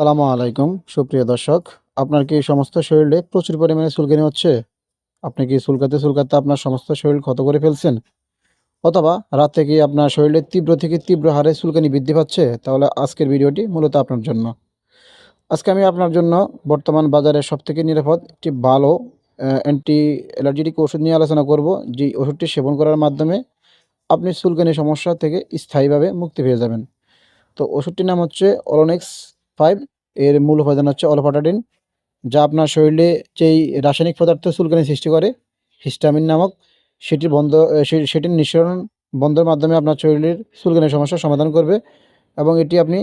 সালামু আলাইকুম, সুপ্রিয় দর্শক। আপনার কি সমস্ত শরীরে প্রচুর পরিমাণে চুলকানি হচ্ছে? আপনি কি চুলকাতে চুলকাতে আপনার সমস্ত শরীর ক্ষত করে ফেলছেন? অথবা রাত থেকে আপনার শরীরে তীব্র থেকে তীব্র হারে চুলকানি বৃদ্ধি পাচ্ছে? তাহলে আজকের ভিডিওটি মূলত আপনার জন্য। আজকে আমি আপনার জন্য বর্তমান বাজারে সবথেকে নিরাপদ একটি ভালো অ্যান্টি অ্যালার্জেটিক ওষুধ নিয়ে আলোচনা করব, যে ওষুধটি সেবন করার মাধ্যমে আপনি চুলকানি সমস্যা থেকে স্থায়ীভাবে মুক্তি পেয়ে যাবেন। তো ওষুধটির নাম হচ্ছে অলোনেক্স ফাইভ এর মূল উপাদান হচ্ছে অলফাটাডিন যা আপনার শরীরে যেই রাসায়নিক পদার্থ চুলকানি সৃষ্টি করে, হিস্টামিন নামক সেটির বন্ধ সেটির নিঃসরণ বন্ধের মাধ্যমে আপনার শরীরের চুলকানির সমস্যার সমাধান করবে এবং এটি আপনি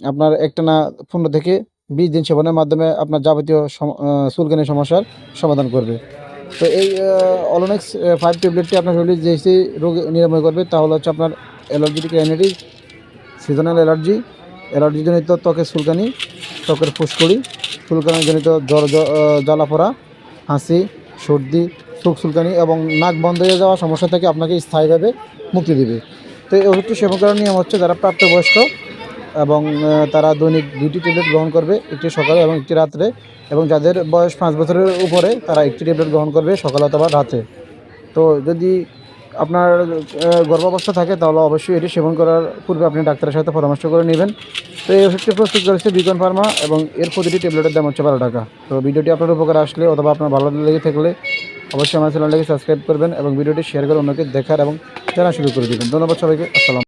আপনার একটানা পনেরো থেকে বিশ দিন সেবনের মাধ্যমে আপনার যাবতীয় চুলকানির সমস্যার সমাধান করবে। তো এই অলোনেক্স ফাইভ ট্যাবলেটটি আপনার শরীরে যে রোগ নিরাময় করবে তা হলো হচ্ছে আপনার অ্যালার্জিটিক রাইনাইটিস সিজনাল অ্যালার্জি অ্যালার্জিজনিত ত্বকের সুলকানি ত্বকের ফুসকুড়ি, চুলকানিজনিত জ্বর জ- জ্বালা পোড়া হাসি, সর্দি, চোখ চুলকানি এবং নাক বন্ধ হয়ে যাওয়া সমস্যা থেকে আপনাকে স্থায়ীভাবে মুক্তি দেবে। তো এই ওষুধটি সেবন করার নিয়ম হচ্ছে যারা প্রাপ্তবয়স্ক এবং তারা দৈনিক দুইটি ট্যাবলেট গ্রহণ করবে একটি সকালে এবং একটি রাত্রে এবং যাদের বয়স পাঁচ বছরের উপরে তারা একটি ট্যাবলেট গ্রহণ করবে সকালে অথবা রাতে। তো যদি আপনার গর্ভাবস্থা থাকে, তাহলে অবশ্যই এটি সেবন করার পূর্বে আপনি ডাক্তারের সাথে পরামর্শ করে নেবেন। তো এই ওষুধটি প্রস্তুত করেছে বিকন ফার্মা এবং এর প্রতিটি ট্যাবলেটের দাম হচ্ছে বারো টাকা। তো ভিডিওটি আপনার উপকার আসলে অথবা আপনার ভালো লেগে থাকলে অবশ্যই আমার চ্যানেলটাকে সাবস্ক্রাইব করবেন এবং ভিডিওটি শেয়ার করে অন্যকে দেখার এবং জানা শুরু করে দেবেন। ধন্যবাদ সবাইকে, আসসালাম